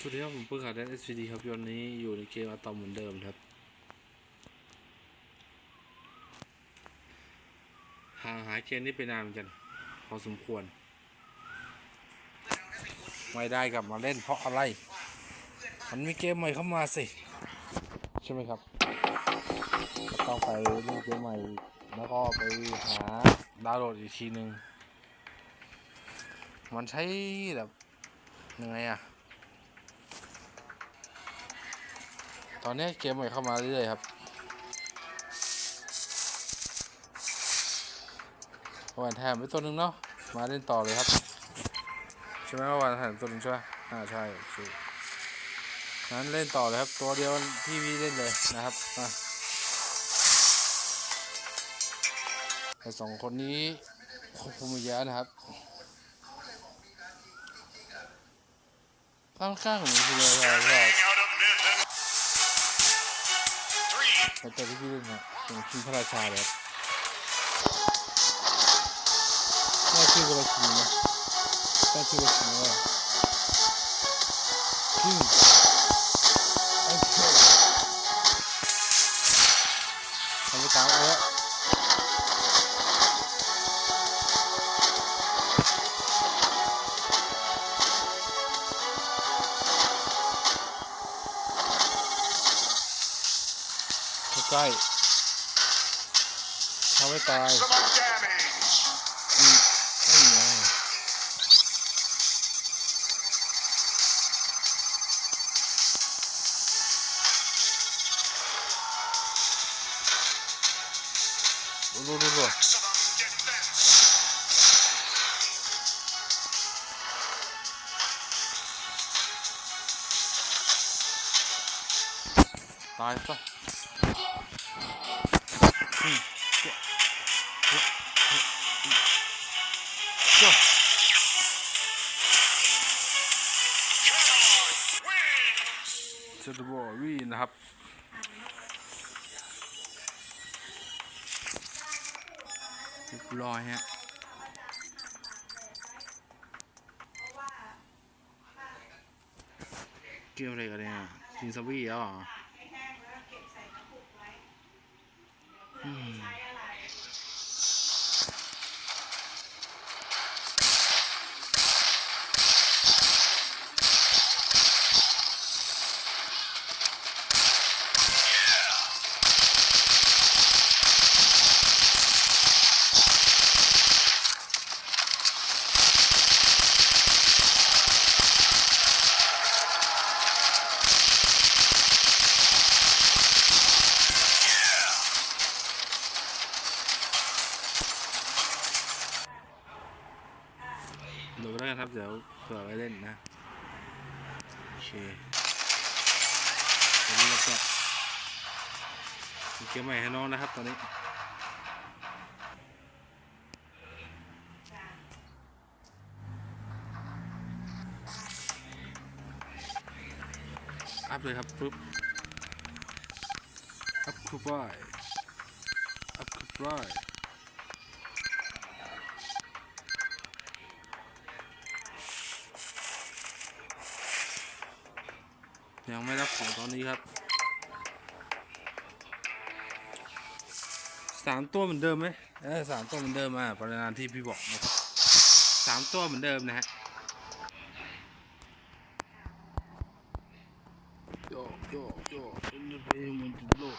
สวัสดีครับ ผมเพิ่งขาดได้ SVD ครับวันนี้อยู่ในเกมอะตอมเหมือนเดิมครับ ห่างหายเกมนี้ไปนานเหมือนกัน พอสมควร ไม่ได้กลับมาเล่นเพราะอะไร มันมีเกมใหม่เข้ามาสิ ใช่ไหมครับก็ต้องไปเล่นเกมใหม่ แล้วก็ไปหาดาวน์โหลดอีกทีหนึ่งมันใช้แบบยังไงอะ ตอนนี้เกมใหม่เข้ามาเรื่อยๆครับวันแถมไปตัวหนึ่งเนาะ มาเล่นต่อเลยครับ ใช่ไหมว่าวันแถมตัวหนึ่งใช่ไหมอ่าใช่โอเคงั้นเล่นต่อเลยครับ ตัวเดียวที่พี่เล่นเลยนะครับมาแต่สองคนนี้ควบคุมเยอะนะครับข้างข้างๆเหมือนที่เราชอบ Three. แต่ตัวที่พี่เล่นะตรงชิงพระราชาเลยครับน่าชื่อพระราชินีนะน่าชื่อพระราชินีว่าคิงโอเคทำไปตามเอา ใกล้ทำให้ตายอืมนี่ไงดูดูดูตายซะ เซตบอลวีนะครับเรียบร้อยฮะเกมอะไรกันเนี่ยซินซาบี้แล้วเหรออื เดี๋ยวเผื่อไว้เล่นนะ โอเคตอนนี้เราก็เกมใหม่ให้น้องนะครับตอนนี้อัพเลยครับปึ๊บอัพคูบายอัพคูบาย ยังไม่รับของตอนนี้ครับสามตัวเหมือนเดิมไหมเออสามตัวเหมือนเดิมอะปริมาณที่พี่บอกนะครับสามตัวเหมือนเดิมนะฮะโยโยโยเป็นเพลงมันโลก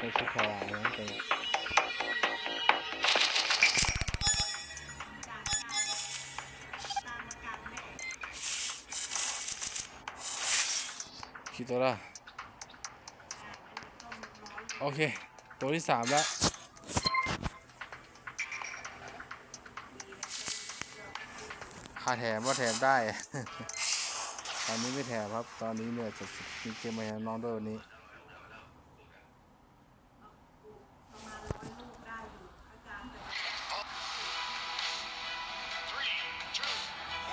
ปชิคาวาเนี่ยเป็นคิดตัวละโอเค ตัวที่สามแล้วคาแถมว่าแถมได้ ตอนนี้ไม่แถมครับ ตอนนี้เนี่ยจะมีเกมมาแถมน้องด้วยวันนี้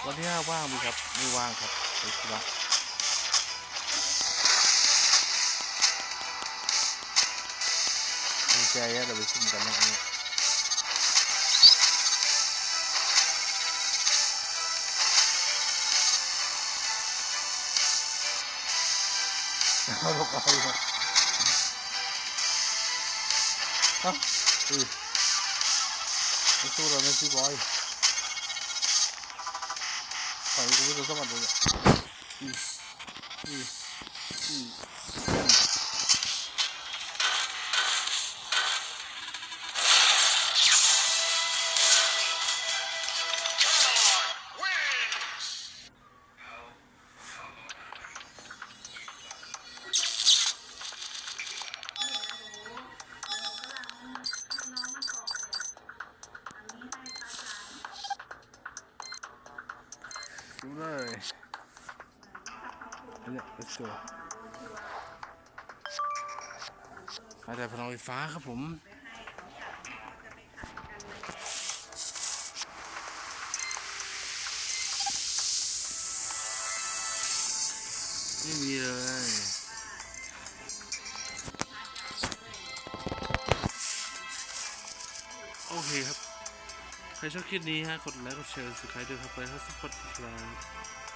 วันที่ห้าว่างไหมครับไม่ว่างครับไปธุระดีใจอะเดี๋ยวไปซุ่มกันนะอันนี้เอาลูกเอาอีกแล้วเอ้าอือไม่สู้เราไม่สู้บอย ถอยกูไม่รู้สมัครเ let's go มาแต่พลังไฟฟ้าครับผมไม่มีเลยโอเคครับ ใครชอบคลิปนี้ฮะ กดไลค์ กดแชร์กด subscribe ด้วยครับไปครับสปอตครับ